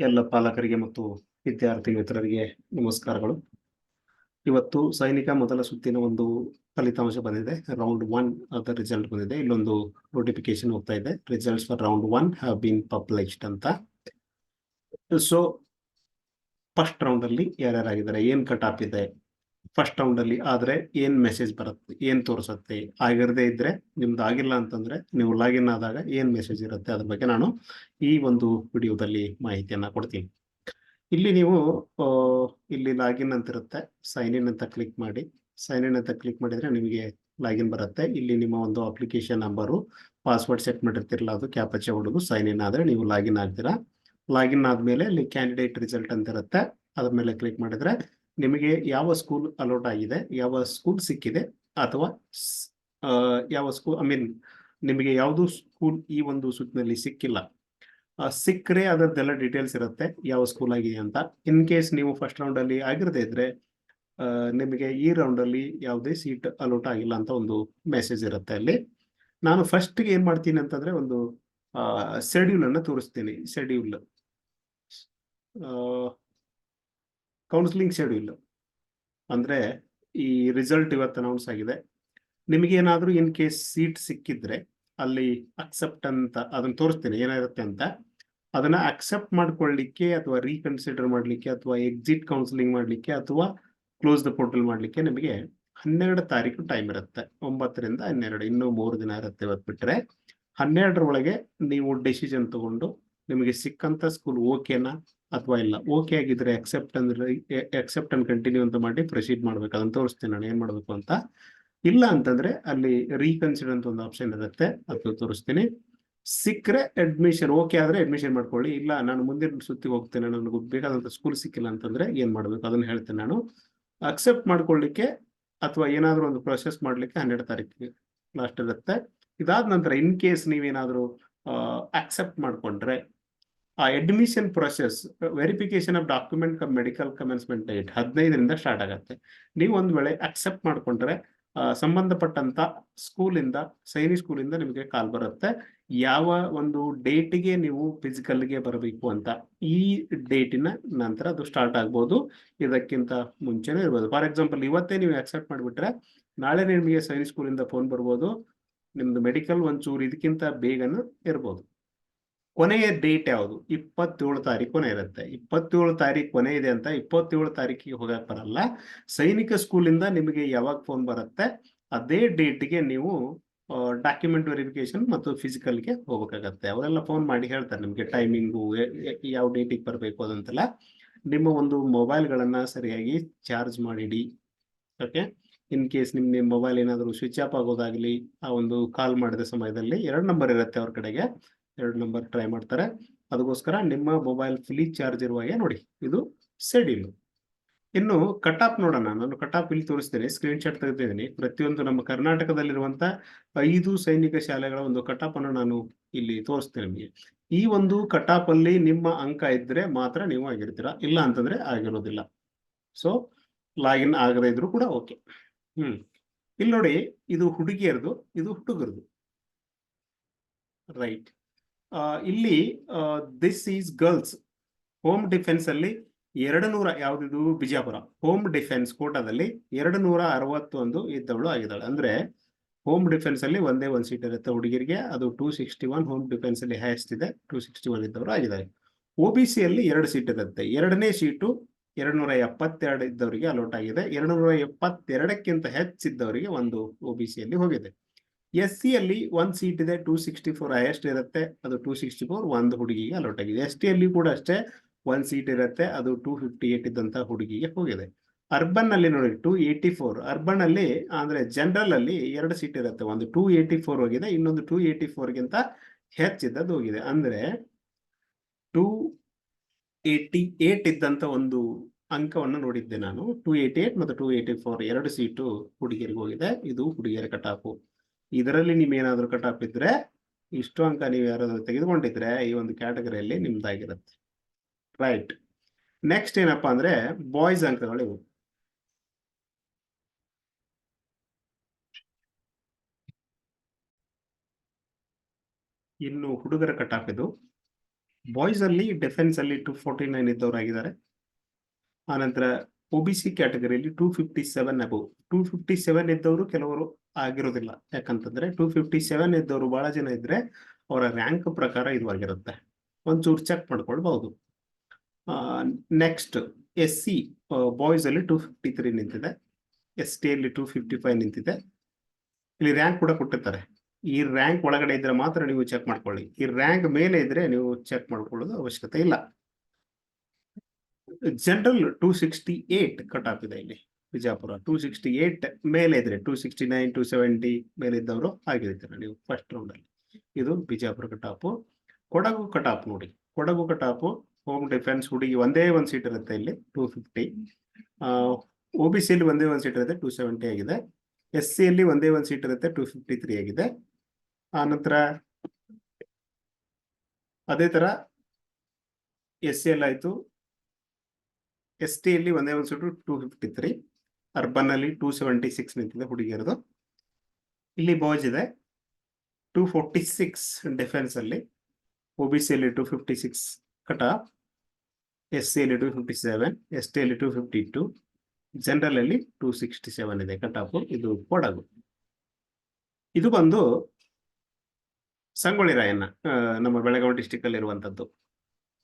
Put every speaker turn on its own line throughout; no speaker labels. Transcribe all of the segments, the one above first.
ಎಲ್ಲ ಪಾಲಕರಿಗೆ ಮತ್ತು ವಿದ್ಯಾರ್ಥಿ ಮಿತ್ರರಿಗೆ ನಮಸ್ಕಾರಗಳು. ಇವತ್ತು ಸೈನಿಕ ಮೊದಲ ಸುತ್ತಿನ ಒಂದು ಫಲಿತಾಂಶ ಬಂದಿದೆ. ರೌಂಡ್ ಒನ್ ಅದ ರಿಸಲ್ಟ್ ಬಂದಿದೆ. ಇಲ್ಲೊಂದು ನೋಟಿಫಿಕೇಶನ್ ಹೋಗ್ತಾ ಇದೆ. Results for round one have been published ಅಂತ. ಸೊ ಫಸ್ಟ್ ರೌಂಡ್ ಅಲ್ಲಿ ಯಾರ್ಯಾರಾಗಿದ್ದಾರೆ? ಏನ್ ಕಟ್ ಆಫ್ ಇದೆ? ಫಸ್ಟ್ ರೌಂಡಲ್ಲಿ ಏನು ಏನ್ ಮೆಸೇಜ್ ಬರುತ್ತೆ, ಏನು ತೋರಿಸುತ್ತೆ, ಆಗಿರದೇ ಇದ್ದರೆ ನಿಮ್ದು ಆಗಿಲ್ಲ ಅಂತಂದ್ರೆ ನೀವು ಲಾಗಿನ್ ಆದಾಗ ಏನು ಮೆಸೇಜ್ ಇರುತ್ತೆ ಅದ್ರ ಬಗ್ಗೆ ನಾನು ಈ ಒಂದು ವಿಡಿಯೋದಲ್ಲಿ ಮಾಹಿತಿಯನ್ನು ಕೊಡ್ತೀನಿ. ಇಲ್ಲಿ ನೀವು ಇಲ್ಲಿ ಲಾಗಿನ್ ಅಂತ ಇರುತ್ತೆ ಸೈನ್ ಇನ್ ಅಂತ ಕ್ಲಿಕ್ ಮಾಡಿ ಸೈನ್ ಇನ್ ಅಂತ ಕ್ಲಿಕ್ ಮಾಡಿದ್ರೆ ನಿಮಗೆ ಲಾಗಿನ್ ಬರುತ್ತೆ. ಇಲ್ಲಿ ನಿಮ್ಮ ಒಂದು ಅಪ್ಲಿಕೇಶನ್ ನಂಬರು ಪಾಸ್ವರ್ಡ್ ಸೆಟ್ ಮಾಡಿರ್ತಿರಲ್ಲ, ಅದು ಕ್ಯಾಪಚೆ ಹೊಡೆದು ಸೈನ್ ಇನ್ ಆದ್ರೆ ನೀವು ಲಾಗಿನ್ ಆಗ್ತೀರಾ. ಲಾಗಿನ್ ಆದಮೇಲೆ ಇಲ್ಲಿ ಕ್ಯಾಂಡಿಡೇಟ್ ರಿಸಲ್ಟ್ ಅಂತ ಇರುತ್ತೆ, ಅದ್ರ ಮೇಲೆ ಕ್ಲಿಕ್ ಮಾಡಿದ್ರೆ ನಿಮಗೆ ಯಾವ ಸ್ಕೂಲ್ ಅಲೋಟ್ ಆಗಿದೆ, ಯಾವ ಸ್ಕೂಲ್ ಸಿಕ್ಕಿದೆ, ಅಥವಾ ಯಾವ ಸ್ಕೂಲ್ ಐ ಮೀನ್ ನಿಮಗೆ ಯಾವುದು ಸ್ಕೂಲ್ ಈ ಒಂದು ಸುತ್ತಿನಲ್ಲಿ ಸಿಕ್ಕಿಲ್ಲ. ಸಿಕ್ಕರೆ ಅದರದ್ದೆಲ್ಲ ಡೀಟೇಲ್ಸ್ ಇರುತ್ತೆ, ಯಾವ ಸ್ಕೂಲ್ ಆಗಿದೆ ಅಂತ. ಇನ್ ಕೇಸ್ ನೀವು ಫಸ್ಟ್ ರೌಂಡಲ್ಲಿ ಆಗಿರದೇ ಇದ್ರೆ ನಿಮಗೆ ಈ ರೌಂಡಲ್ಲಿ ಯಾವುದೇ ಸೀಟ್ ಅಲೋಟ್ ಆಗಿಲ್ಲ ಅಂತ ಒಂದು ಮೆಸೇಜ್ ಇರುತ್ತೆ ಅಲ್ಲಿ. ನಾನು ಫಸ್ಟ್ ಏನ್ ಮಾಡ್ತೀನಿ ಅಂತಂದ್ರೆ ಒಂದು ಶೆಡ್ಯೂಲ್ ಅನ್ನ ತೋರಿಸ್ತೀನಿ ಶೆಡ್ಯೂಲ್ ಕೌನ್ಸಿಲಿಂಗ್ ಶೆಡ್ಯೂಲ್ ಅಂದ್ರೆ ಈ ರಿಸಲ್ಟ್ ಇವತ್ತು ಅನೌನ್ಸ್ ಆಗಿದೆ. ನಿಮಗೆ ಏನಾದರೂ ಇನ್ ಕೇಸ್ ಸೀಟ್ ಸಿಕ್ಕಿದ್ರೆ ಅಲ್ಲಿ ಅಕ್ಸೆಪ್ಟ್ ಅಂತ ಅದನ್ನ ತೋರಿಸ್ತೀನಿ ಏನಿರುತ್ತೆ ಅಂತ. ಅದನ್ನ ಅಕ್ಸೆಪ್ಟ್ ಮಾಡ್ಕೊಳ್ಳಿಕ್ಕೆ ಅಥವಾ ರೀಕನ್ಸಿಡರ್ ಮಾಡ್ಲಿಕ್ಕೆ ಅಥವಾ ಎಕ್ಸಿಟ್ ಕೌನ್ಸಿಲಿಂಗ್ ಮಾಡ್ಲಿಕ್ಕೆ ಅಥವಾ ಕ್ಲೋಸ್ ದ ಪೋರ್ಟಲ್ ಮಾಡ್ಲಿಕ್ಕೆ ನಿಮಗೆ ಹನ್ನೆರಡು ತಾರೀಕು ಟೈಮ್ ಇರುತ್ತೆ. ಒಂಬತ್ತರಿಂದ ಹನ್ನೆರಡು, ಇನ್ನೂ ಮೂರು ದಿನ ಇರುತ್ತೆ ಇವತ್ತು ಬಿಟ್ಟರೆ ಹನ್ನೆರಡರ ಒಳಗೆ ನೀವು ಡೆಸಿಷನ್ ತಗೊಂಡು ನಿಮಗೆ ಸಿಕ್ಕಂತ ಸ್ಕೂಲ್ ಓಕೆನಾ ಅಥವಾ ಇಲ್ಲ? ಓಕೆ ಆಗಿದ್ರೆ ಅಕ್ಸೆಪ್ಟ್ ಅಂದ್ರೆ ಅಕ್ಸೆಪ್ಟ್ ಅಂಡ್ ಕಂಟಿನ್ಯೂ ಅಂತ ಮಾಡಿ ಪ್ರೊಸೀಡ್ ಮಾಡ್ಬೇಕು. ಅದನ್ನ ತೋರಿಸ್ತೇನೆ ನಾನು. ಏನ್ ಮಾಡ್ಬೇಕು ಅಂತ? ಇಲ್ಲ ಅಂತಂದ್ರೆ ಅಲ್ಲಿ ರೀಕನ್ಸಿಡರ್ ಅಂತ ಒಂದು ಆಪ್ಷನ್ ಇರುತ್ತೆ. ಅದು ತೋರಿಸ್ತೀನಿ. ಸಿಕ್ಕರೆ ಅಡ್ಮಿಷನ್ ಓಕೆ ಆದ್ರೆ ಅಡ್ಮಿಷನ್ ಮಾಡ್ಕೊಳ್ಳಿ. ಇಲ್ಲ, ನಾನು ಮುಂದಿನ ಸುತ್ತಿಗೆ ಹೋಗ್ತೇನೆ. ನನಗೆ ಬೇಕಾದಂತ ಸ್ಕೂಲ್ ಸಿಕ್ಕಿಲ್ಲ ಅಂತಂದ್ರೆ ಏನ್ ಮಾಡ್ಬೇಕು? ಅದನ್ನ ಹೇಳ್ತೇನೆ ನಾನು. ಅಕ್ಸೆಪ್ಟ್ ಮಾಡ್ಕೊಳ್ಳಿಕ್ಕೆ ಅಥವಾ ಏನಾದರೂ ಒಂದು ಪ್ರೊಸೆಸ್ ಮಾಡ್ಲಿಕ್ಕೆ ಹನ್ನೆರಡು ತಾರೀಕಿಗೆ ಲಾಸ್ಟ್ ಇರುತ್ತೆ. ಇದಾದ ನಂತರ ಇನ್ ಕೇಸ್ ನೀವೇನಾದ್ರೂ ಅಕ್ಸೆಪ್ಟ್ ಮಾಡ್ಕೊಂಡ್ರೆ admission process verification of document medical commencement date ಹದಿನೈದರಿಂದ ಸ್ಟಾರ್ಟ್ ಆಗುತ್ತೆ. ನೀವು ಒಂದು ವೇಳೆ ಅಕ್ಸೆಪ್ಟ್ ಮಾಡಿಕೊಂಡ್ರೆ ಸಂಬಂಧಪಟ್ಟಂತ ಸ್ಕೂಲಿಂದ ಸೈನಿ ಸ್ಕೂಲಿಂದ ನಿಮಗೆ ಕಾಲ್ ಬರುತ್ತೆ. ಯಾವ ಒಂದು ಡೇಟಿಗೆ ನೀವು ಫಿಸಿಕಲ್ಗೆ ಬರಬೇಕು ಅಂತ ಈ ಡೇಟಿನ ನಂತರ ಅದು ಸ್ಟಾರ್ಟ್ ಆಗ್ಬೋದು. ಇದಕ್ಕಿಂತ ಮುಂಚೆನೇ ಇರ್ಬೋದು. ಫಾರ್ ಎಕ್ಸಾಂಪಲ್ ಇವತ್ತೇ ನೀವು ಅಕ್ಸೆಪ್ಟ್ ಮಾಡಿಬಿಟ್ರೆ, ನಾಳೆ ನಿಮಗೆ ಸೈನಿಕ್ ಸ್ಕೂಲಿಂದ ಫೋನ್ ಬರ್ಬೋದು. ನಿಮ್ದು ಮೆಡಿಕಲ್ ಒಂಚೂರು ಇದಕ್ಕಿಂತ ಬೇಗನೂ ಇರ್ಬೋದು. ಕೊನೆಯ ಡೇಟ್ ಯಾವುದು? ಇಪ್ಪತ್ತೇಳು ತಾರೀಕು ಕೊನೆ ಇರುತ್ತೆ. ಇಪ್ಪತ್ತೇಳು ತಾರೀಕು ಕೊನೆ ಇದೆ ಅಂತ ಇಪ್ಪತ್ತೇಳು ತಾರೀಕಿಗೆ ಹೋಗಕ್ ಬರಲ್ಲ. ಸೈನಿಕ ಸ್ಕೂಲಿಂದ ನಿಮಗೆ ಯಾವಾಗ ಫೋನ್ ಬರುತ್ತೆ? ಅದೇ ಡೇಟ್ಗೆ ನೀವು ಡಾಕ್ಯುಮೆಂಟ್ ವೆರಿಫಿಕೇಶನ್ ಮತ್ತು ಫಿಸಿಕಲ್ಗೆ ಹೋಗ್ಬೇಕಾಗತ್ತೆ. ಅವರೆಲ್ಲ ಫೋನ್ ಮಾಡಿ ಹೇಳ್ತಾರೆ ನಿಮಗೆ ಟೈಮಿಂಗು ಯಾವ ಡೇಟಿಗೆ ಬರಬೇಕು ಅದಂತೆಲ್ಲ. ನಿಮ್ಮ ಒಂದು ಮೊಬೈಲ್ಗಳನ್ನ ಸರಿಯಾಗಿ ಚಾರ್ಜ್ ಮಾಡಿಡಿ. ಓಕೆ ಇನ್ ಕೇಸ್ ನಿಮ್ ನಿಮ್ಮ ಮೊಬೈಲ್ ಏನಾದರೂ ಸ್ವಿಚ್ ಆಫ್ ಆಗೋದಾಗ್ಲಿ, ಆ ಒಂದು ಕಾಲ್ ಮಾಡಿದ ಸಮಯದಲ್ಲಿ ಎರಡು ನಂಬರ್ ಇರುತ್ತೆ ಅವ್ರ ಕಡೆಗೆ. ಎರಡು ನಂಬರ್ ಟ್ರೈ ಮಾಡ್ತಾರೆ. ಅದಕ್ಕೋಸ್ಕರ ನಿಮ್ಮ ಮೊಬೈಲ್ ಫುಲಿ ಚಾರ್ಜ್ ಇರುವಾಗೆ ನೋಡಿ. ಇದು ಸೆಡಿಲ್ ಇನ್ನು ಕಟ್ ಆಫ್ ನೋಡೋಣ. ನಾನು ಕಟ್ ಆಫ್ ಇಲ್ಲಿ ತೋರಿಸ್ತೇನೆ. ಸ್ಕ್ರೀನ್ ಶಾಟ್ ತೆಗೆದಿದ್ದೀನಿ. ಪ್ರತಿಯೊಂದು ನಮ್ಮ ಕರ್ನಾಟಕದಲ್ಲಿರುವಂತ ಐದು ಸೈನಿಕ ಶಾಲೆಗಳ ಒಂದು ಕಟ್ ಆಫ್ ಅನ್ನು ನಾನು ಇಲ್ಲಿ ತೋರಿಸ್ತೇನೆ ನಿಮಗೆ. ಈ ಒಂದು ಕಟ್ ಆಫ್ ಅಲ್ಲಿ ನಿಮ್ಮ ಅಂಕ ಇದ್ರೆ ಮಾತ್ರ ನೀವು ಆಗಿರ್ತೀರಾ? ಇಲ್ಲ ಅಂತಂದ್ರೆ ಆಗಿರೋದಿಲ್ಲ. ಸೊ ಲಾಗಿನ್ ಆಗದೇ ಇದ್ರು ಕೂಡ ಓಕೆ ಹ್ಮ್. ಇಲ್ಲಿ ನೋಡಿ, ಇದು ಹುಡುಗಿಯರದು, ಇದು ಹುಡುಗರದು. ರೈಟ್ ಇಲ್ಲಿ this is girls home defence ಅಲ್ಲಿ ಎರಡು ನೂರ ಯಾವ್ದಿದು ಬಿಜಾಪುರ? ಹೋಮ್ ಡಿಫೆನ್ಸ್ ಕೋಟಾದಲ್ಲಿ ಎರಡು ನೂರ ಅರವತ್ತೊಂದು ಇದ್ದವಳು ಆಗಿದ್ದಾಳೆ. ಅಂದ್ರೆ ಹೋಮ್ ಡಿಫೆನ್ಸ್ ಅಲ್ಲಿ ಒಂದೇ ಒಂದು ಸೀಟ್ ಇರುತ್ತೆ ಹುಡುಗಿರಿಗೆ. ಅದು two sixty one home defence ಅಲ್ಲಿ ಹೈಯೆಸ್ಟ್ ಇದೆ. ಟೂ ಸಿಕ್ಸ್ಟಿ ಒನ್ ಇದ್ದವರು ಆಗಿದ್ದಾರೆ. ಒ ಬಿ ಸಿ ಅಲ್ಲಿ ಎರಡು ಸೀಟ್ ಇರುತ್ತೆ. ಎರಡನೇ ಸೀಟು ಎರಡು ನೂರ ಎಪ್ಪತ್ತೆರಡು ಇದ್ದವರಿಗೆ ಅಲೋಟ್ ಆಗಿದೆ. ಎರಡು ನೂರ ಎಪ್ಪತ್ತೆರಡಕ್ಕಿಂತ ಹೆಚ್ಚಿದ್ದವರಿಗೆ ಒಂದು ಒ ಬಿ ಸಿ ಅಲ್ಲಿ ಹೋಗಿದೆ. ಎಸ್ ಸಿ ಅಲ್ಲಿ ಒಂದ್ ಸೀಟ್ ಇದೆ ಟೂ ಸಿಕ್ಸ್ಟಿ ಫೋರ್ ಹೈಯೆಸ್ಟ್ ಇರುತ್ತೆ. ಅದು ಟೂ ಸಿಕ್ಸ್ಟಿ ಫೋರ್ ಒಂದು ಹುಡುಗಿಗೆ ಅಲೋಟ್ ಆಗಿದೆ. ಎಸ್ ಟಿ ಅಲ್ಲಿ ಕೂಡ ಅಷ್ಟೇ ಒಂದ್ ಸೀಟ್ ಇರುತ್ತೆ. ಅದು ಟೂ ಫಿಫ್ಟಿ ಏಟ್ ಇದ್ದಂತ ಹುಡುಗಿಗೆ ಹೋಗಿದೆ. ಅರ್ಬನ್ ಅಲ್ಲಿ ನೋಡಿ ಟೂ ಏಯ್ಟಿ ಫೋರ್ ಅರ್ಬನ್ ಅಲ್ಲಿ, ಅಂದ್ರೆ ಜನರಲ್ ಅಲ್ಲಿ ಎರಡು ಸೀಟ್ ಇರುತ್ತೆ. ಒಂದು ಟೂ ಏಯ್ಟಿ ಫೋರ್ ಹೋಗಿದೆ, ಇನ್ನೊಂದು ಟೂ ಏಯ್ಟಿ ಫೋರ್ಗಿಂತ ಹೆಚ್ಚಿದ್ದದ್ದು ಹೋಗಿದೆ. ಅಂದ್ರೆ ಟೂ ಏಯ್ಟಿ ಏಟ್ ಇದ್ದಂತ ಒಂದು ಅಂಕವನ್ನು ನೋಡಿದ್ದೆ ನಾನು. ಟೂ ಏಯ್ಟಿ ಏಟ್ ಮತ್ತು ಟೂ ಏಯ್ಟಿ ಫೋರ್ ಎರಡು ಸೀಟು ಹುಡುಗಿಯರಿಗೆ ಹೋಗಿದೆ. ಇದು ಹುಡುಗಿಯರ ಕಟಾಪು ಇದರಲ್ಲಿ ನೀವೇನಾದ್ರೂ ಕಟಾಪ್ ಇದ್ರೆ ಇಷ್ಟು ಅಂಕ ನೀವು ಯಾರಾದ್ರೂ ತೆಗೆದುಕೊಂಡಿದ್ರೆ ಈ ಒಂದು ಕ್ಯಾಟಗರಿಯಲ್ಲಿ ನಿಮ್ದಾಗಿರುತ್ತೆ. ರೈಟ್ ನೆಕ್ಸ್ಟ್ ಏನಪ್ಪಾ ಅಂದ್ರೆ ಬಾಯ್ಸ್ ಅಂಕಗಳು ಇವು. ಇನ್ನು ಹುಡುಗರ ಕಟಾಪ್ ಇದು. ಬಾಯ್ಸ್ ಅಲ್ಲಿ ಡಿಫೆನ್ಸ್ ಅಲ್ಲಿ ಟು ಫೋರ್ಟಿ ನೈನ್ ಇದ್ದವರಾಗಿದ್ದಾರೆ. ಆನಂತರ OBC ಕ್ಯಾಟಗರಿಯಲ್ಲಿ two fifty seven above two fifty seven ಇದ್ದವರು ಕೆಲವರು ಆಗಿರೋದಿಲ್ಲ. ಯಾಕಂತಂದ್ರೆ ಟೂ ಫಿಫ್ಟಿ ಸೆವೆನ್ ಇದ್ದವರು ಬಹಳ ಜನ ಇದ್ರೆ ಅವರ ರ್ಯಾಂಕ್ ಪ್ರಕಾರ ಇದು ಆಗಿರುತ್ತೆ ಒಂಚೂರು ಚೆಕ್ ಮಾಡ್ಕೊಳ್ಬಹುದು. ನೆಕ್ಸ್ಟ್ ಎಸ್ ಸಿ ಬಾಯ್ಸ್ ಅಲ್ಲಿ ಟೂ ಫಿಫ್ಟಿ ತ್ರೀ ನಿಂತಿದೆ. ಎಸ್ ಟಿ ಅಲ್ಲಿ ಟೂ ಫಿಫ್ಟಿ ಫೈವ್ ನಿಂತಿದೆ. ಇಲ್ಲಿ ರ್ಯಾಂಕ್ ಕೂಡ ಕೊಟ್ಟಿರ್ತಾರೆ. ಈ ರ್ಯಾಂಕ್ ಒಳಗಡೆ ಇದ್ರೆ ಮಾತ್ರ ನೀವು ಚೆಕ್ ಮಾಡ್ಕೊಳ್ಳಿ. ಈ ರ್ಯಾಂಕ್ ಮೇಲೆ ಇದ್ರೆ ನೀವು ಚೆಕ್ ಮಾಡ್ಕೊಳ್ಳೋದು ಅವಶ್ಯಕತೆ ಇಲ್ಲ. General two sixty eight cut off ಇದೆ ಇಲ್ಲಿ. ಬಿಜಾಪುರ ಟೂ ಸಿಕ್ಸ್ಟಿ ಏಟ್ ಮೇಲೆ ಇದ್ರೆ two sixty nine two seventy ಮೇಲೆ ಇದ್ದವರು ಆಗಿರ್ತೀರ ನೀವು ಫಸ್ಟ್ ರೌಂಡ್ ಅಲ್ಲಿ. ಇದು ಬಿಜಾಪುರ ಕಟಾಪು. ಕೊಡಗು ಕಟಾಪ್ ನೋಡಿ. ಕೊಡಗು ಕಟಾಪು ಹೋಮ್ ಡಿಫೆನ್ಸ್ ಹುಡುಗಿ ಒಂದೇ ಒಂದು ಸೀಟ್ ಇರುತ್ತೆ ಇಲ್ಲಿ two fifty O B C ಅಲ್ಲಿ ಒಂದೇ ಒಂದು ಸೀಟ್ ಇರುತ್ತೆ ಟೂ ಸೆವೆಂಟಿ ಆಗಿದೆ. ಎಸ್ ಸಿಯಲ್ಲಿ ಒಂದೇ ಒಂದು ಸೀಟ್ ಇರುತ್ತೆ ಟೂ ಫಿಫ್ಟಿ ತ್ರೀ ಆಗಿದೆ ಆನಂತರ ಅದೇ ತರ ಎಸ್ ಸಿ ಎಲ್ ಆಯ್ತು. ಎಸ್ ಟಿಯಲ್ಲಿ ಒಂದೇ ಒಂದು seat two fifty three urban ಅಲ್ಲಿ ಟೂ ಸೆವೆಂಟಿ ಸಿಕ್ಸ್ ನಿಂತಿದೆ ಹುಡುಗಿಯರದು. ಇಲ್ಲಿ ಬಾಯ್ಸ್ ಇದೆ. ಟೂ ಫೋರ್ಟಿ ಸಿಕ್ಸ್ ಡಿಫೆನ್ಸ್ ಅಲ್ಲಿ ಒ ಬಿ ಸಿ ಅಲ್ಲಿ two fifty six cut S C ಅಲ್ಲಿ two fifty seven S T ಅಲ್ಲಿ ಟೂ ಫಿಫ್ಟಿ ಟೂ ಜನರಲ್ ಅಲ್ಲಿ ಟೂ ಸಿಕ್ಸ್ಟಿ ಸೆವೆನ್ ಇದೆ ಕಟ್ ಆಫ್. ಇದು ಕೊಡಗು. ಇದು ಬಂದು ಸಂಗೊಳ್ಳಿ ರಾಯಣ್ಣ ನಮ್ಮ ಬೆಳಗಾವಿ ಡಿಸ್ಟಿಕ್ ಅಲ್ಲಿ ಇರುವಂತದ್ದು.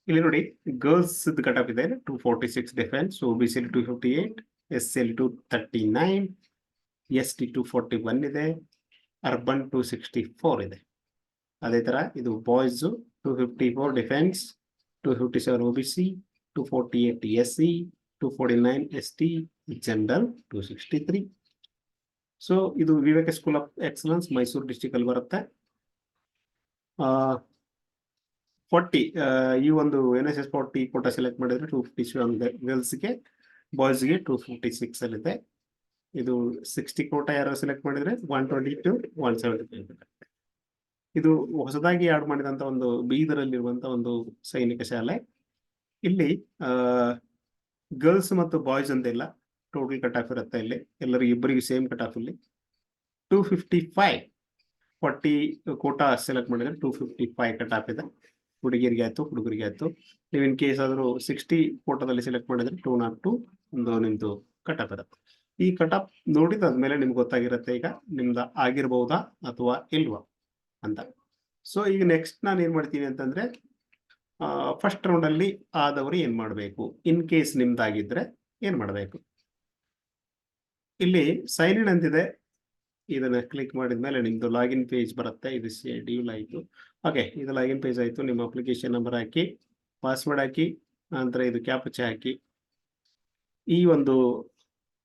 ಇಲ್ಲಿ ನೋಡಿ ಗರ್ಲ್ಸ್ ಕಟ್ ಆಫ್ ಇದೆ. Two forty six defence O B C two fifty eight S L two thirty nine, S T two forty one ಇದೆ, ಅರ್ಬನ್ ಟು ಸಿಕ್ಸ್ಟಿ ಫೋರ್ ಇದೆ. ಅದೇ ತರ ಇದು boys two fifty four defence two fifty seven O B C two forty eight S C two forty nine S T general two sixty three so ಇದು Viveka school of excellence Mysuru district ಅಲ್ಲಿ ಬರುತ್ತೆ. Forty ಈ ಒಂದು N S S forty quota select ಮಾಡಿದ್ರೆ two fifty seven ಗರ್ಲ್ಸ್ಗೆ ಬಾಯ್ಸ್ಗೆ two fifty six ಅಲ್ಲಿ ಇದೆ ಇದು ಸಿಕ್ಸ್ಟಿ ಕೋಟ ಯಾರು ಸೆಲೆಕ್ಟ್ ಮಾಡಿದ್ರೆ one twenty two one seventy ಇದು ಹೊಸದಾಗಿ ಆಡ್ ಮಾಡಿದಂತ ಒಂದು ಬೀದರಲ್ಲಿರುವಂತ ಒಂದು ಸೈನಿಕ ಶಾಲೆ. ಇಲ್ಲಿ ಗರ್ಲ್ಸ್ ಮತ್ತು ಬಾಯ್ಸ್ ಅಂತ ಇಲ್ಲ ಟೋಟಲ್ ಕಟ್ ಆಫ್ ಇರುತ್ತೆ ಇಲ್ಲಿ. ಎಲ್ಲರಿಗೂ ಇಬ್ಬರಿಗೂ ಸೇಮ್ ಕಟ್ ಆಫ್ ಇಲ್ಲಿ. Two fifty five forty quota select ಮಾಡಿದ್ರೆ two fifty five cut off ಇದೆ. ಹುಡುಗಿರಿಗೆ ಆಯ್ತು, ಹುಡುಗರಿಗೆ ಆಯ್ತು. ನೀವು ಇನ್ ಕೇಸ್ ಆದ್ರೂ ಸಿಕ್ಸ್ಟಿ ಫೋಟೋದಲ್ಲಿ ಸೆಲೆಕ್ಟ್ ಮಾಡಿದ್ರೆ ಟೂ ನಾಟ್ ಟು ಒಂದು ನಿಮ್ದು ಕಟ್ ಆಫ್ ಇರುತ್ತೆ. ಈ ಕಟ್ ಆಫ್ ನೋಡಿದಾದ್ಮೇಲೆ ನಿಮ್ಗೆ ಗೊತ್ತಾಗಿರುತ್ತೆ ಈಗ ನಿಮ್ದು ಆಗಿರ್ಬಹುದಾ ಅಥವಾ ಇಲ್ವಾ ಅಂತ. ಸೊ ಈಗ ನೆಕ್ಸ್ಟ್ ನಾನು ಏನ್ ಮಾಡ್ತೀನಿ ಅಂತಂದ್ರೆ ಫಸ್ಟ್ ರೌಂಡ್ ಅಲ್ಲಿ ಆದವರು ಏನ್ ಮಾಡಬೇಕು? ಇನ್ ಕೇಸ್ ನಿಮ್ದಾಗಿದ್ರೆ ಏನ್ ಮಾಡಬೇಕು? ಇಲ್ಲಿ ಸೈನ್ ಇನ್ ಅಂತಿದೆ. ಇದನ್ನ ಕ್ಲಿಕ್ ಮಾಡಿದ್ಮೇಲೆ ನಿಮ್ದು ಲಾಗಿನ್ ಪೇಜ್ ಬರುತ್ತೆ. ಇದು ಶೆಡ್ಯೂಲ್ ಆಯ್ತು. ಓಕೆ ಇದು ಲಾಗಿನ್ ಪೇಜ್ ಆಯ್ತು. ನಿಮ್ಮ ಅಪ್ಲಿಕೇಶನ್ ನಂಬರ್ ಹಾಕಿ ಪಾಸ್ವರ್ಡ್ ಹಾಕಿ, ನಂತರ ಇದು ಕ್ಯಾಪ್ಚ ಹಾಕಿ. ಈ ಒಂದು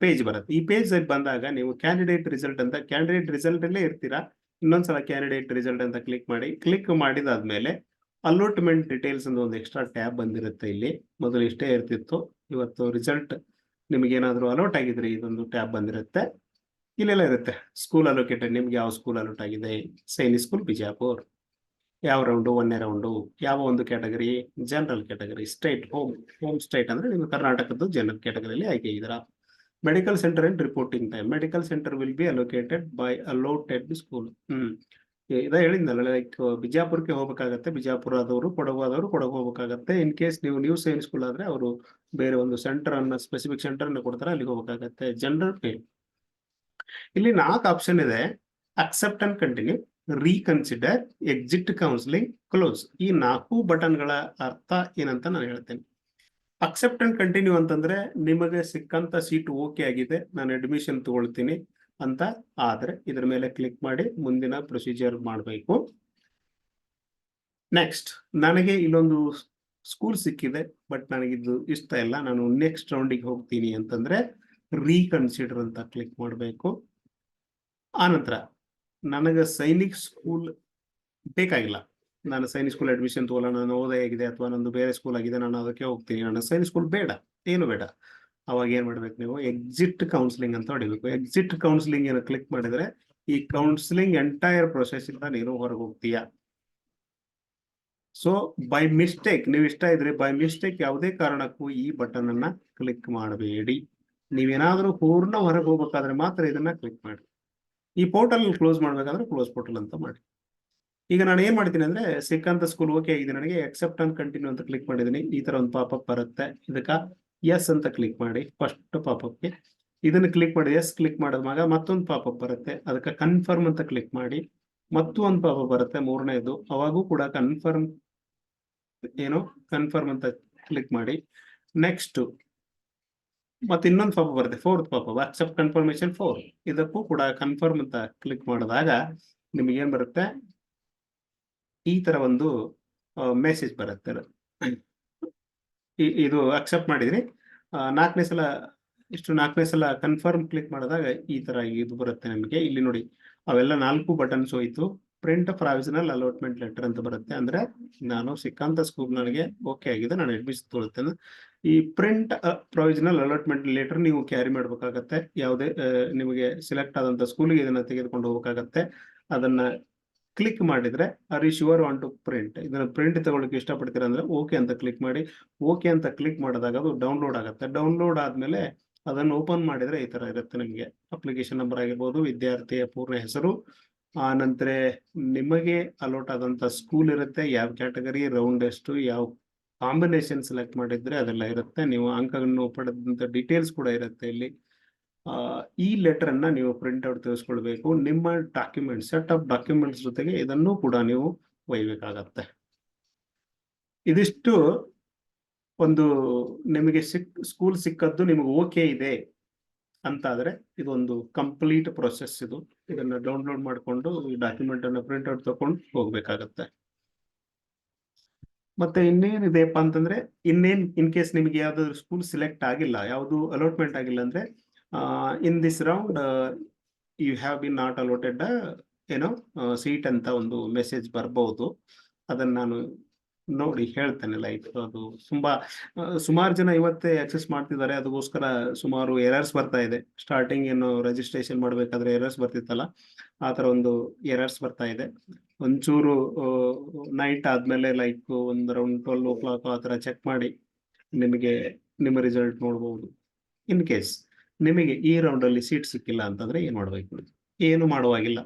ಪೇಜ್ ಬರುತ್ತೆ. ಈ ಪೇಜ್ ಬಂದಾಗ ನೀವು ಕ್ಯಾಂಡಿಡೇಟ್ ರಿಸಲ್ಟ್ ಅಂತ ಕ್ಯಾಂಡಿಡೇಟ್ ರಿಸಲ್ಟ್ ಅಲ್ಲೇ ಇರ್ತೀರಾ? ಇನ್ನೊಂದ್ಸಲ ಕ್ಯಾಂಡಿಡೇಟ್ ರಿಸಲ್ಟ್ ಅಂತ ಕ್ಲಿಕ್ ಮಾಡಿ. ಕ್ಲಿಕ್ ಮಾಡಿದಾದ್ಮೇಲೆ ಅಲೋಟ್ಮೆಂಟ್ ಡೀಟೇಲ್ಸ್ ಅಂತ ಒಂದು ಎಕ್ಸ್ಟ್ರಾ ಟ್ಯಾಬ್ ಬಂದಿರುತ್ತೆ ಇಲ್ಲಿ. ಮೊದಲು ಇಷ್ಟೇ ಇರ್ತಿತ್ತು. ಇವತ್ತು ರಿಸಲ್ಟ್ ನಿಮಗೆ ಏನಾದರೂ ಅಲೋಟ್ ಆಗಿದ್ರೆ ಇದೊಂದು ಟ್ಯಾಬ್ ಬಂದಿರುತ್ತೆ. ಇಲ್ಲೆಲ್ಲ ಇರುತ್ತೆ. ಸ್ಕೂಲ್ ಅಲೋಕೇಟೆಡ್ ನಿಮ್ಗೆ ಯಾವ ಸ್ಕೂಲ್ ಅಲೋಟ್ ಆಗಿದೆ ಸೈನಿಕ್ ಸ್ಕೂಲ್, ಬಿಜಾಪುರ್. ಯಾವ ರೌಂಡು? ಒಂದನೇ ರೌಂಡು? ಯಾವ ಒಂದು category? General category, state, home home state ಅಂದ್ರೆ ನೀವು ಕರ್ನಾಟಕದ್ದು ಜನರಲ್ ಕ್ಯಾಟಗರಿಯಲ್ಲಿ ಆಯ್ಕೆ ಇದ್ದೀರಾ medical centre and reporting time medical centre will be allocated by allotted school hmm. ಇದ ಹೇಳಿದ್ನಲ್ಲ ಲೈಕ್ ಬಿಜಾಪುರಕ್ಕೆ ಹೋಗ್ಬೇಕಾಗತ್ತೆ. ಬಿಜಾಪುರ ಆದವರು ಕೊಡಗು ಹೋಗ್ಬೇಕಾಗತ್ತೆ. ಇನ್ ಕೇಸ್ ನೀವು ನ್ಯೂ ಸೈನ್ಸ್ ಸ್ಕೂಲ್ ಆದ್ರೆ ಅವರು ಬೇರೆ ಒಂದು ಸೆಂಟರ್ ಅನ್ನ ಸ್ಪೆಸಿಫಿಕ್ ಸೆಂಟರ್ ಅನ್ನ ಕೊಡ್ತಾರೆ, ಅಲ್ಲಿಗೆ ಹೋಗ್ಬೇಕಾಗತ್ತೆ. ಜನರಲ್ ಪೇ ಇಲ್ಲಿ ನಾಲ್ಕು ಆಪ್ಷನ್ ಇದೆ. Accept and continue reconsider exit counselling close ಈ ನಾಲ್ಕು ಬಟನ್ಗಳ ಅರ್ಥ ಏನಂತ ನಾನು ಹೇಳ್ತೇನೆ. ಅಕ್ಸೆಪ್ಟ್ ಅಂಡ್ ಕಂಟಿನ್ಯೂ ಅಂತಂದ್ರೆ ನಿಮಗೆ ಸಿಕ್ಕಂತ ಸೀಟ್ ಓಕೆ ಆಗಿದೆ. ನಾನು ಅಡ್ಮಿಷನ್ ತಗೊಳ್ತೀನಿ ಅಂತ. ಆದ್ರೆ ಇದ್ರ ಮೇಲೆ ಕ್ಲಿಕ್ ಮಾಡಿ ಮುಂದಿನ ಪ್ರೊಸೀಜರ್ ಮಾಡಬೇಕು. ನೆಕ್ಸ್ಟ್ ನನಗೆ ಇಲ್ಲೊಂದು ಸ್ಕೂಲ್ ಸಿಕ್ಕಿದೆ ಬಟ್ ನನಗಿದು ಇಷ್ಟ ಇಲ್ಲ. ನಾನು ನೆಕ್ಸ್ಟ್ ರೌಂಡಿಗೆ ಹೋಗ್ತೀನಿ ಅಂತಂದ್ರೆ ರೀಕನ್ಸಿಡರ್ ಅಂತ ಕ್ಲಿಕ್ ಮಾಡಬೇಕು. ಆನಂತರ ನನಗೆ ಸೈನಿಕ್ ಸ್ಕೂಲ್ ಬೇಕಾಗಿಲ್ಲ. ನಾನು ಸೈನಿಕ್ ಸ್ಕೂಲ್ ಅಡ್ಮಿಷನ್ ತಗೋಲ್ಲ ನಾನು ಓದೇ ಆಗಿದೆ ಅಥವಾ ನಂದು ಬೇರೆ ಸ್ಕೂಲ್ ಆಗಿದೆ, ನಾನು ಅದಕ್ಕೆ ಹೋಗ್ತೀನಿ. ನನ್ನ ಸೈನಿಕ್ ಸ್ಕೂಲ್ ಬೇಡ, ಏನು ಬೇಡ. ಅವಾಗ ಏನ್ ಮಾಡ್ಬೇಕು ನೀವು? ಎಕ್ಸಿಟ್ ಕೌನ್ಸಿಲಿಂಗ್ ಅಂತ ಹೊಡಿಬೇಕು. ಎಕ್ಸಿಟ್ ಕೌನ್ಸಿಲಿಂಗ್ ಏನು ಕ್ಲಿಕ್ ಮಾಡಿದ್ರೆ ಈ ಕೌನ್ಸಿಲಿಂಗ್ ಎಂಟೈರ್ ಪ್ರೊಸೆಸ್ ಇಂದ ನೀನು ಹೊರಗೆ ಹೋಗ್ತೀಯಾ. ಸೊ ಬೈ ಮಿಸ್ಟೇಕ್ ನೀವು ಇಷ್ಟ ಇದ್ರೆ ಬೈ ಮಿಸ್ಟೇಕ್ ಯಾವುದೇ ಕಾರಣಕ್ಕೂ ಈ ಬಟನ್ ಅನ್ನ ಕ್ಲಿಕ್ ಮಾಡಬೇಡಿ. ನೀವೇನಾದ್ರೂ ಪೂರ್ಣ ಹೊರಗೆ ಹೋಗ್ಬೇಕಾದ್ರೆ ಮಾತ್ರ ಇದನ್ನ ಕ್ಲಿಕ್ ಮಾಡಿ. ಈ ಪೋರ್ಟಲ್ ಕ್ಲೋಸ್ ಮಾಡ್ಬೇಕಾದ್ರೆ ಕ್ಲೋಸ್ ಪೋರ್ಟಲ್ ಅಂತ ಮಾಡಿ. ಈಗ ನಾನು ಏನ್ ಮಾಡ್ತೀನಿ ಅಂದ್ರೆ ಸಿಕ್ಕಂತ ಸ್ಕೂಲ್ ಓಕೆ ಆಗಿದೆ ನನಗೆ ಅಕ್ಸೆಪ್ಟ್ ಅಂಡ್ ಕಂಟಿನ್ಯೂ ಅಂತ ಕ್ಲಿಕ್ ಮಾಡಿದೀನಿ ಈ ತರ ಒಂದು ಪಾಪಪ್ ಬರುತ್ತೆ. ಇದಕ್ಕ ಎಸ್ ಅಂತ ಕ್ಲಿಕ್ ಮಾಡಿ. ಫಸ್ಟ್ ಪಾಪಪ್ಗೆ ಇದನ್ನ ಕ್ಲಿಕ್ ಮಾಡಿ. ಎಸ್ ಕ್ಲಿಕ್ ಮಾಡಿದಾಗ ಮತ್ತೊಂದು ಪಾಪಪ್ ಬರುತ್ತೆ. ಅದಕ್ಕೆ ಕನ್ಫರ್ಮ್ ಅಂತ ಕ್ಲಿಕ್ ಮಾಡಿ. ಮತ್ತೂ ಒಂದು ಪಾಪಪ್ ಬರುತ್ತೆ. ಮೂರನೇದು. ಅವಾಗೂ ಕೂಡ ಕನ್ಫರ್ಮ್ ಏನು? ಕನ್ಫರ್ಮ್ ಅಂತ ಕ್ಲಿಕ್ ಮಾಡಿ. ನೆಕ್ಸ್ಟ್ ಮತ್ತೆ ಇನ್ನೊಂದು ಪಾಪ ಬರುತ್ತೆ. ಫೋರ್ತ್ ಪಾಪ ವಾಟ್ಸಪ್ ಕನ್ಫರ್ಮೇಶನ್ ಫೋರ್ ಇದಕ್ಕೂ ಕೂಡ ಕನ್ಫರ್ಮ್ ಅಂತ ಕ್ಲಿಕ್ ಮಾಡಿದಾಗ ನಿಮಗೆ ಏನ್ ಬರುತ್ತೆ? ಈ ತರ ಒಂದು ಮೆಸೇಜ್ ಬರುತ್ತೆ ಇದು ಅಕ್ಸೆಪ್ಟ್ ಮಾಡಿದ್ರಿ. ನಾಲ್ಕನೇ ಸಲ, ಇಷ್ಟು ನಾಲ್ಕನೇ ಸಲ ಕನ್ಫರ್ಮ್ ಕ್ಲಿಕ್ ಮಾಡಿದಾಗ ಈ ತರ ಇದು ಬರುತ್ತೆ ನಿಮಗೆ. ಇಲ್ಲಿ ನೋಡಿ, ಅವೆಲ್ಲ ನಾಲ್ಕು ಬಟನ್ಸ್ ಹೋಯ್ತು. ಪ್ರಿಂಟ್ ಪ್ರಾವಿಷನಲ್ ಅಲಾಟ್ಮೆಂಟ್ ಲೆಟರ್ ಅಂತ ಬರುತ್ತೆ. ಅಂದ್ರೆ ನಾನು ಸಿಕ್ಕಂತ ಸ್ಕೂಲ್ ನನಗೆ ಓಕೆ ಆಗಿದೆ ನಾನು ಅಡ್ಮಿಷನ್ ತೊಗೊಳ್ತೇನೆ. ಈ ಪ್ರಿಂಟ್ ಪ್ರೊವಿಷನಲ್ ಅಲಾಟ್ಮೆಂಟ್ ಲೆಟರ್ ನೀವು ಕ್ಯಾರಿ ಮಾಡಬೇಕಾಗತ್ತೆ. ಯಾವುದೇ ನಿಮಗೆ ಸೆಲೆಕ್ಟ್ ಆದಂತ ಸ್ಕೂಲಿಗೆ ಇದನ್ನ ತೆಗೆದುಕೊಂಡು ಹೋಗಬೇಕಾಗತ್ತೆ. ಅದನ್ನ ಕ್ಲಿಕ್ ಮಾಡಿದ್ರೆ are you sure want to print ಇದನ್ನ ಪ್ರಿಂಟ್ ತಗೊಳ್ಳಕ್ಕೆ ಇಷ್ಟಪಡ್ತೀರಾ ಅಂದ್ರೆ ಓಕೆ ಅಂತ ಕ್ಲಿಕ್ ಮಾಡಿ. ಓಕೆ ಅಂತ ಕ್ಲಿಕ್ ಮಾಡಿದಾಗ ಅದು ಡೌನ್ಲೋಡ್ ಆಗುತ್ತೆ. ಡೌನ್ಲೋಡ್ ಆದ್ಮೇಲೆ ಅದನ್ನು ಓಪನ್ ಮಾಡಿದ್ರೆ ಈ ತರ ಇರುತ್ತೆ ನಿಮಗೆ. ಅಪ್ಲಿಕೇಶನ್ ನಂಬರ್ ಆಗಿರ್ಬೋದು, ವಿದ್ಯಾರ್ಥಿಯ ಪೂರ್ಣ ಹೆಸರು, ಆ ನಂತರ ನಿಮಗೆ ಅಲೋಟ್ ಆದಂತ ಸ್ಕೂಲ್ ಇರುತ್ತೆ. ಯಾವ ಕ್ಯಾಟಗರಿ ರೌಂಡ್ ಎಷ್ಟು ಯಾವ ಕಾಂಬಿನೇಷನ್ ಸೆಲೆಕ್ಟ್ ಮಾಡಿದ್ರೆ ಅದೆಲ್ಲ ಇರುತ್ತೆ. ನೀವು ಅಂಕಗಳನ್ನು ಪಡೆದಂತ ಡೀಟೇಲ್ಸ್ ಕೂಡ ಇರುತ್ತೆ ಇಲ್ಲಿ. ಈ ಲೆಟರ್ ಅನ್ನ ನೀವು ಪ್ರಿಂಟ್ ಔಟ್ ತೆಗೆಸ್ಕೊಳ್ಬೇಕು. ನಿಮ್ಮ ಡಾಕ್ಯುಮೆಂಟ್ ಸೆಟ್ ಆಫ್ ಡಾಕ್ಯುಮೆಂಟ್ಸ್ ಜೊತೆಗೆ ಇದನ್ನು ಕೂಡ ನೀವು ಒಯ್ಬೇಕಾಗತ್ತೆ. ಇದಿಷ್ಟು ಒಂದು ನಿಮಗೆ ಸಿಕ್ ಸ್ಕೂಲ್ ಸಿಕ್ಕದ್ದು ನಿಮಗೆ ಓಕೆ ಇದೆ ಅಂತ ಆದ್ರೆ ಇದೊಂದು ಕಂಪ್ಲೀಟ್ ಪ್ರೊಸೆಸ್ ಇದು. ಇದನ್ನ ಡೌನ್ಲೋಡ್ ಮಾಡಿಕೊಂಡು ಈ ಡಾಕ್ಯುಮೆಂಟ್ ಅನ್ನ ಪ್ರಿಂಟ್ ಔಟ್ ತಕೊಂಡು ಹೋಗ್ಬೇಕಾಗತ್ತೆ. ಮತ್ತೆ ಇನ್ನೇನಿದೆಯಪ್ಪ ಅಂತಂದ್ರೆ, ಇನ್ನೇನ್ ಇನ್ ಕೇಸ್ ನಿಮಗೆ ಯಾವ್ದಾದ್ರು ಸ್ಕೂಲ್ ಸೆಲೆಕ್ಟ್ ಆಗಿಲ್ಲ, ಯಾವುದು ಅಲೋಟ್ಮೆಂಟ್ ಆಗಿಲ್ಲ ಅಂದ್ರೆ in this round you have been not allotted ಏನೋ ಸೀಟ್ ಅಂತ ಒಂದು ಮೆಸೇಜ್ ಬರಬಹುದು ಅದನ್ನ ನಾನು ನೋಡಿ ಹೇಳ್ತೇನೆ ಲೈಕ್ ಅದು ತುಂಬಾ ಸುಮಾರು ಜನ ಇವತ್ತೇ ಆಕ್ಸೆಸ್ ಮಾಡ್ತಿದ್ದಾರೆ ಅದಕ್ಕೋಸ್ಕರ ಸುಮಾರು ಎರರ್ಸ್ ಬರ್ತಾ ಇದೆ. ಸ್ಟಾರ್ಟಿಂಗ್ ಏನು ರಿಜಿಸ್ಟ್ರೇಷನ್ ಮಾಡ್ಬೇಕಾದ್ರೆ ಎರರ್ಸ್ ಬರ್ತಿತ್ತಲ್ಲ, ಆ ತರ ಒಂದು ಎರರ್ಸ್ ಬರ್ತಾ ಇದೆ. ಒಂಚೂರು ನೈಟ್ ಆದ್ಮೇಲೆ ಲೈಕ್ ಒಂದು ರೌಂಡ್ ಟ್ವೆಲ್ ಓ ಕ್ಲಾಕ್ ಆ ಥರ ಚೆಕ್ ಮಾಡಿ ನಿಮಗೆ, ನಿಮ್ಮ ರಿಸಲ್ಟ್ ನೋಡ್ಬೋದು. ಇನ್ ಕೇಸ್ ನಿಮಗೆ ಈ ರೌಂಡಲ್ಲಿ ಸೀಟ್ ಸಿಕ್ಕಿಲ್ಲ ಅಂತಂದ್ರೆ ಏನ್ ಮಾಡ್ಬೇಕು? ಏನು ಮಾಡುವಾಗಿಲ್ಲ.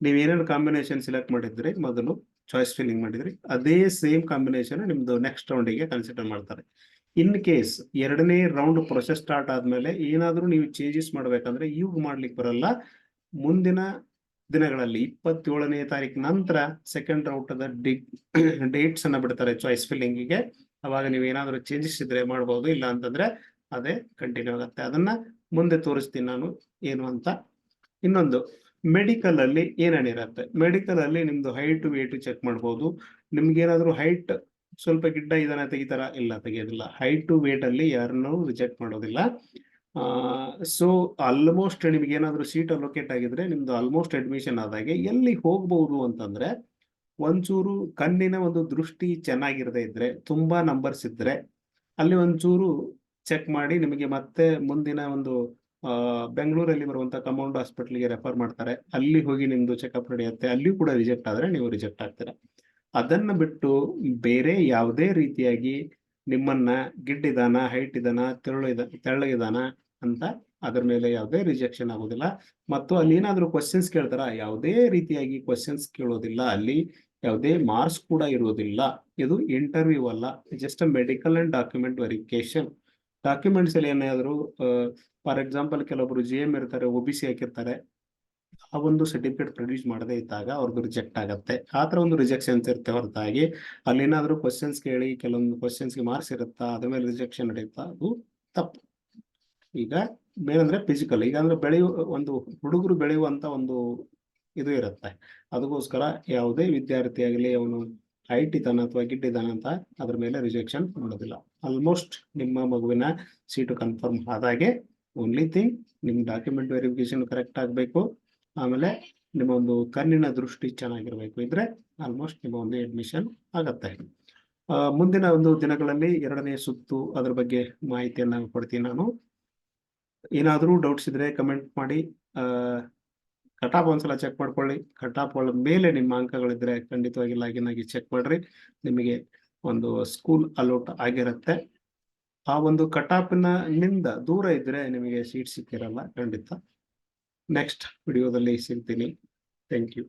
ನೀವು ಏನೇನು ಕಾಂಬಿನೇಷನ್ ಸೆಲೆಕ್ಟ್ ಮಾಡಿದ್ರಿ, ಮೊದಲು ಚಾಯ್ಸ್ ಫಿಲ್ಲಿಂಗ್ ಮಾಡಿದ್ರಿ, ಅದೇ ಸೇಮ್ ಕಾಂಬಿನೇಷನ್ ನಿಮ್ದು ನೆಕ್ಸ್ಟ್ ರೌಂಡಿಗೆ ಕನ್ಸಿಡರ್ ಮಾಡ್ತಾರೆ. ಇನ್ ಕೇಸ್ ಎರಡನೇ ರೌಂಡ್ ಪ್ರೊಸೆಸ್ ಸ್ಟಾರ್ಟ್ ಆದ್ಮೇಲೆ ಏನಾದ್ರೂ ನೀವು ಚೇಂಜಸ್ ಮಾಡ್ಬೇಕಂದ್ರೆ ಇವಾಗ ಮಾಡ್ಲಿಕ್ಕೆ ಬರಲ್ಲ. ಮುಂದಿನ ದಿನಗಳಲ್ಲಿ ಇಪ್ಪತ್ತೇಳನೇ ತಾರೀಕು ನಂತರ ಸೆಕೆಂಡ್ ರೌಂಡ್ ಡಿ ಡೇಟ್ಸ್ ಅನ್ನ ಬಿಡ್ತಾರೆ ಚಾಯ್ಸ್ ಫಿಲ್ಲಿಂಗಿಗೆ ಅವಾಗ ನೀವು ಏನಾದರೂ ಚೇಂಜಸ್ ಇದ್ರೆ ಮಾಡ್ಬೋದು, ಇಲ್ಲ ಅಂತಂದ್ರೆ ಅದೇ ಕಂಟಿನ್ಯೂ ಆಗುತ್ತೆ. ಅದನ್ನ ಮುಂದೆ ತೋರಿಸ್ತೀನಿ ನಾನು ಏನು ಅಂತ. ಇನ್ನೊಂದು ಮೆಡಿಕಲ್ ಅಲ್ಲಿ ಏನೇನಿರುತ್ತೆ ಮೆಡಿಕಲ್ ಅಲ್ಲಿ ನಿಮ್ದು ಹೈಟ್ ವೇಟ್ ಚೆಕ್ ಮಾಡಬಹುದು ನಿಮ್ಗೆ ಏನಾದ್ರು ಹೈಟ್ ಸ್ವಲ್ಪ ಗಿಡ್ಡ ಇದನ್ನ ತೆಗಿತಾರ? ಇಲ್ಲ, ತೆಗಿಯೋದಿಲ್ಲ. ಹೈಟ್ ಟು ವೇಟ್ ಅಲ್ಲಿ ಯಾರನ್ನೂ ರಿಜೆಕ್ಟ್ ಮಾಡೋದಿಲ್ಲ. ಸೊ ಆಲ್ಮೋಸ್ಟ್ ನಿಮ್ಗೆ ಏನಾದ್ರು ಸೀಟ್ ಅಲೋಕೇಟ್ ಆಗಿದ್ರೆ ನಿಮ್ದು ಆಲ್ಮೋಸ್ಟ್ ಅಡ್ಮಿಷನ್ ಆದಾಗೆ ಎಲ್ಲಿ ಹೋಗ್ಬಹುದು ಅಂತಂದ್ರೆ ಒಂಚೂರು ಕಣ್ಣಿನ ಒಂದು ದೃಷ್ಟಿ ಚೆನ್ನಾಗಿರದೇ ಇದ್ರೆ, ತುಂಬಾ ನಂಬರ್ಸ್ ಇದ್ರೆ ಅಲ್ಲಿ ಒಂಚೂರು ಚೆಕ್ ಮಾಡಿ ನಿಮಗೆ ಮತ್ತೆ ಮುಂದಿನ ಒಂದು ಬೆಂಗಳೂರಲ್ಲಿ ಬರುವಂತ ಕಮೌಂಡ್ ಹಾಸ್ಪಿಟಲ್ಗೆ ರೆಫರ್ ಮಾಡ್ತಾರೆ. ಅಲ್ಲಿ ಹೋಗಿ ನಿಮ್ದು ಚೆಕಪ್ ನಡೆಯುತ್ತೆ. ಅಲ್ಲಿಯೂ ಕೂಡ ರಿಜೆಕ್ಟ್ ಆದ್ರೆ ನೀವು ರಿಜೆಕ್ಟ್ ಆಗ್ತೀರಾ. ಅದನ್ನ ಬಿಟ್ಟು ಬೇರೆ ಯಾವುದೇ ರೀತಿಯಾಗಿ ನಿಮ್ಮನ್ನ ಗಿಡ್ಡಿದಾನ ಹೈಟ್ ಇದಾನ ತೆರಳು ಇದ ಅಂತ ಅದರ ಮೇಲೆ ಯಾವುದೇ ರಿಜೆಕ್ಷನ್ ಆಗೋದಿಲ್ಲ. ಮತ್ತು ಅಲ್ಲಿ ಏನಾದ್ರು ಕ್ವಶನ್ಸ್ ಕೇಳ್ತಾರ? ಯಾವುದೇ ರೀತಿಯಾಗಿ ಕ್ವಶನ್ಸ್ ಕೇಳೋದಿಲ್ಲ. ಅಲ್ಲಿ ಯಾವುದೇ ಮಾರ್ಕ್ಸ್ ಕೂಡ ಇರೋದಿಲ್ಲ. ಇದು ಇಂಟರ್ವ್ಯೂ ಅಲ್ಲ. Just medical and document verification documents ಅಲ್ಲಿ ಏನಾದ್ರು ಫಾರ್ ಎಕ್ಸಾಂಪಲ್ ಕೆಲವೊಬ್ರು ಜಿ ಎಂ ಇರ್ತಾರೆ ಒ ಬಿ ಸಿ ಹಾಕಿರ್ತಾರೆ. ಆ ಒಂದು ಸರ್ಟಿಫಿಕೇಟ್ ಪ್ರೊಡ್ಯೂಸ್ ಮಾಡದೇ ಇದ್ದಾಗ ಅವ್ರದ್ದು ರಿಜೆಕ್ಟ್ ಆಗತ್ತೆ. ಆ ತರ ಒಂದು ರಿಜೆಕ್ಷನ್ಸ್ ಇರುತ್ತೆ ಹೊರತಾಗಿ. ಅಲ್ಲಿ ಏನಾದ್ರು ಕ್ವಶನ್ಸ್ ಕೇಳಿ, ಕೆಲವೊಂದು ಕ್ವಶನ್ಸ್ಗೆ ಮಾರ್ಕ್ಸ್ ಇರುತ್ತಾ, ಅದ್ರ ಮೇಲೆ ರಿಜೆಕ್ಷನ್ ನಡೆಯುತ್ತಾ ಅದು ತಪ್ಪು. ಈಗ ಏನಂದ್ರೆ ಫಿಸಿಕಲ್ ಈಗ ಅಂದ್ರೆ ಬೆಳೆಯುವ ಒಂದು ಹುಡುಗರು ಬೆಳೆಯುವಂತ ಒಂದು ಇದು ಇರುತ್ತೆ. ಅದಕ್ಕೋಸ್ಕರ ಯಾವುದೇ ವಿದ್ಯಾರ್ಥಿ ಆಗಲಿ ಅವನು ಐ ಟಿ ತನ ಅಥವಾ ಗಿಡ್ಡಿದ್ದಾನ ಅಂತ ಅದ್ರ ಮೇಲೆ ರಿಜೆಕ್ಷನ್ ಮಾಡೋದಿಲ್ಲ ಆಲ್ಮೋಸ್ಟ್ ನಿಮ್ಮ ಮಗುವಿನ ಸೀಟು ಕನ್ಫರ್ಮ್ ಆದಾಗೆ ಓನ್ಲಿ ಥಿಂಗ್ ನಿಮ್ಮ ಡಾಕ್ಯುಮೆಂಟ್ ವೆರಿಫಿಕೇಶನ್ ಕರೆಕ್ಟ್ ಆಗಬೇಕು. ಆಮೇಲೆ ನಿಮ್ಮ ಒಂದು ಕಣ್ಣಿನ ದೃಷ್ಟಿ ಚೆನ್ನಾಗಿರ್ಬೇಕು ಇದ್ರೆ ಆಲ್ಮೋಸ್ಟ್ ನಿಮ್ಮ ಒಂದು ಅಡ್ಮಿಷನ್ ಆಗತ್ತೆ. ಮುಂದಿನ ಒಂದು ದಿನಗಳಲ್ಲಿ ಎರಡನೇ ಸುತ್ತು ಅದ್ರ ಬಗ್ಗೆ ಮಾಹಿತಿಯನ್ನು ಕೊಡ್ತೀನಿ ನಾನು. ಏನಾದರೂ ಡೌಟ್ಸ್ ಇದ್ರೆ ಕಮೆಂಟ್ ಮಾಡಿ ಕಟಾಪ್ ಒಂದ್ಸಲ ಚೆಕ್ ಮಾಡ್ಕೊಳ್ಳಿ. ಕಟಾಪ್ ಒಳ ಮೇಲೆ ನಿಮ್ಮ ಅಂಕಗಳಿದ್ರೆ ಖಂಡಿತವಾಗಿ ಲಾಗಿನ್ ಆಗಿ ಚೆಕ್ ಮಾಡ್ರಿ. ನಿಮಗೆ ಒಂದು ಸ್ಕೂಲ್ ಅಲೋಟ್ ಆಗಿರುತ್ತೆ. ಆ ಒಂದು ಕಟಾಪಿನ ನಿಂದ ದೂರ ಇದ್ರೆ ನಿಮಗೆ ಸೀಟ್ ಸಿಕ್ಕಿರಲ್ಲ ಖಂಡಿತ. ನೆಕ್ಸ್ಟ್ ವಿಡಿಯೋದಲ್ಲಿ ಸಿಗ್ತೀನಿ. Thank you